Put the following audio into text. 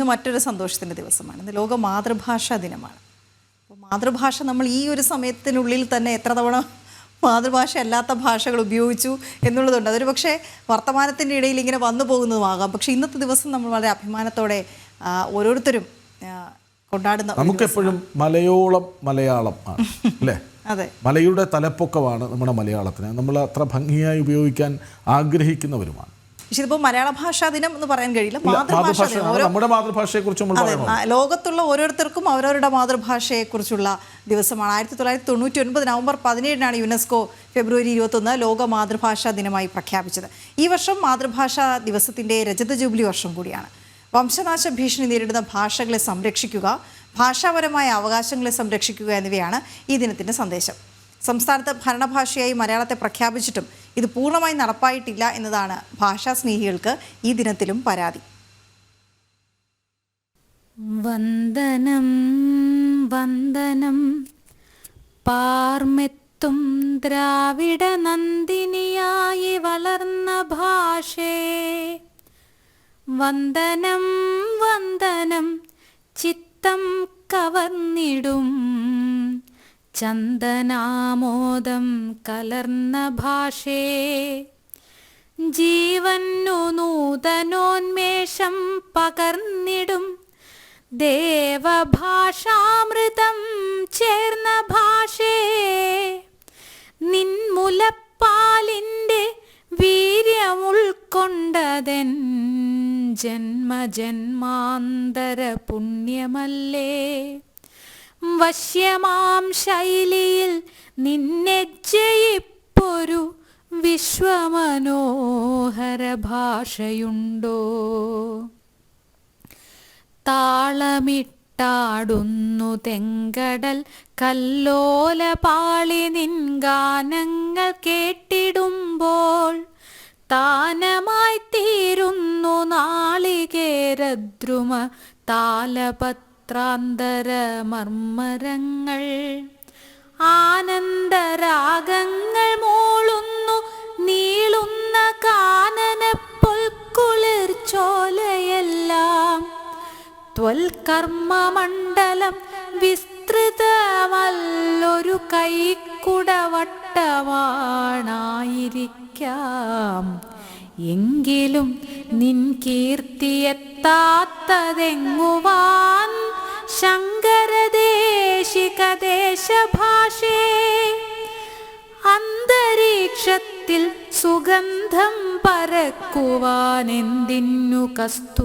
ഇന്ന് മറ്റൊരു സന്തോഷത്തിന്റെ ദിവസമാണ്. ഇന്ന് ലോക മാതൃഭാഷാ ദിനമാണ്. അപ്പോൾ മാതൃഭാഷ നമ്മൾ ഈ ഒരു സമയത്തിനുള്ളിൽ തന്നെ എത്ര തവണ മാതൃഭാഷ അല്ലാത്ത ഭാഷകൾ ഉപയോഗിച്ചു എന്നുള്ളതുണ്ട്. അതൊരു പക്ഷേ വർത്തമാനത്തിന്റെ ഇടയിൽ ഇങ്ങനെ വന്നു പോകുന്നതുമാകാം. പക്ഷേ ഇന്നത്തെ ദിവസം നമ്മൾ വളരെ അഭിമാനത്തോടെ ഓരോരുത്തരും കൊണ്ടാടുന്ന നമുക്കെപ്പോഴും മലയോളം മലയാളം ആണ് അല്ലേ? അതെ. മലയുടെ തലപ്പൊക്കമാണ് നമ്മുടെ മലയാളത്തിന്. നമ്മൾ അത്ര ഭംഗിയായി ഉപയോഗിക്കാൻ ആഗ്രഹിക്കുന്നവരുമാണ്. പക്ഷേ ഇതിപ്പോൾ മലയാള ഭാഷാ ദിനം എന്ന് പറയാൻ കഴിയില്ല. മാതൃഭാഷാ നമ്മുടെ അതെ ലോകത്തുള്ള ഓരോരുത്തർക്കും അവരവരുടെ മാതൃഭാഷയെ കുറിച്ചുള്ള ദിവസമാണ്. ആയിരത്തി തൊള്ളായിരത്തി തൊണ്ണൂറ്റി ഒൻപത് നവംബർ പതിനേഴിനാണ് യുനെസ്കോ ഫെബ്രുവരി ഇരുപത്തൊന്ന് ലോക മാതൃഭാഷാ ദിനമായി പ്രഖ്യാപിച്ചത്. ഈ വർഷം മാതൃഭാഷാ ദിവസത്തിന്റെ രജത ജൂബിലി വർഷം കൂടിയാണ്. വംശനാശ ഭീഷണി നേരിടുന്ന ഭാഷകളെ സംരക്ഷിക്കുക ഭാഷാപരമായ അവകാശങ്ങളെ സംരക്ഷിക്കുക എന്നിവയാണ് ഈ ദിനത്തിന്റെ സന്ദേശം. സംസ്ഥാനത്ത് ഭരണഭാഷയായി മലയാളത്തെ പ്രഖ്യാപിച്ചിട്ടും ഇത് പൂർണമായി നടപ്പായിട്ടില്ല എന്നതാണ് ഭാഷാ സ്നേഹികൾക്ക് ഈ ദിനത്തിലും പരാതി. വന്ദനം വന്ദനം. പാർമെത്തും ദ്രാവിഡ നന്ദിനിയായി വളർന്ന ഭാഷേ. വന്ദനം വന്ദനം. ചിത്തം കവർന്നിടും. ചന്ദനാമോദം കലർന്ന ഭാഷേ. ജീവന്നു നൂതനോന്മേഷം പകർന്നിടും. ദേവഭാഷാമൃതം ചേർന്ന ഭാഷേ. നിൻമുലപ്പാലിന്റെ വീര്യമുൾക്കൊണ്ടതൻ ജന്മജന്മാന്തര പുണ്യമല്ലേ വശ്യമാം ശൈലിയിൽ നിന്നെ ജയിപ്പൊരു വിശ്വമനോഹര ഭാഷയുണ്ടോ? താളമിട്ടാടുന്നു തെങ്കടൽ കല്ലോല പാളി നിൻ ഗാനങ്ങൾ കേട്ടിടുമ്പോൾ താനമായി തീരുന്നു നാളികേരദ്രുമ താലപത്രാന്തര മർമ്മരങ്ങൾ ആനന്ദരാഗങ്ങൾ മൂളുന്നു നീളുന്ന കാനന പൊൽക്കുളിർച്ചോലയെല്ലാം ത്വൽകർമ്മമണ്ഡലം വിസ്തൃതമല്ലൊരു കൈക്കുടവട്ടമാണായിരിക്കാം. എങ്കിലും നിൻ കീർത്തിയെത്താത്തതെങ്ങുവാൻ ശങ്കരദേശികദേശഭാഷേ അന്തരീക്ഷത്തിൽ സുഗന്ധം പരക്കുവാൻ എന്തിന്നു കസ്തൂരിയേറെയോർത്താൽ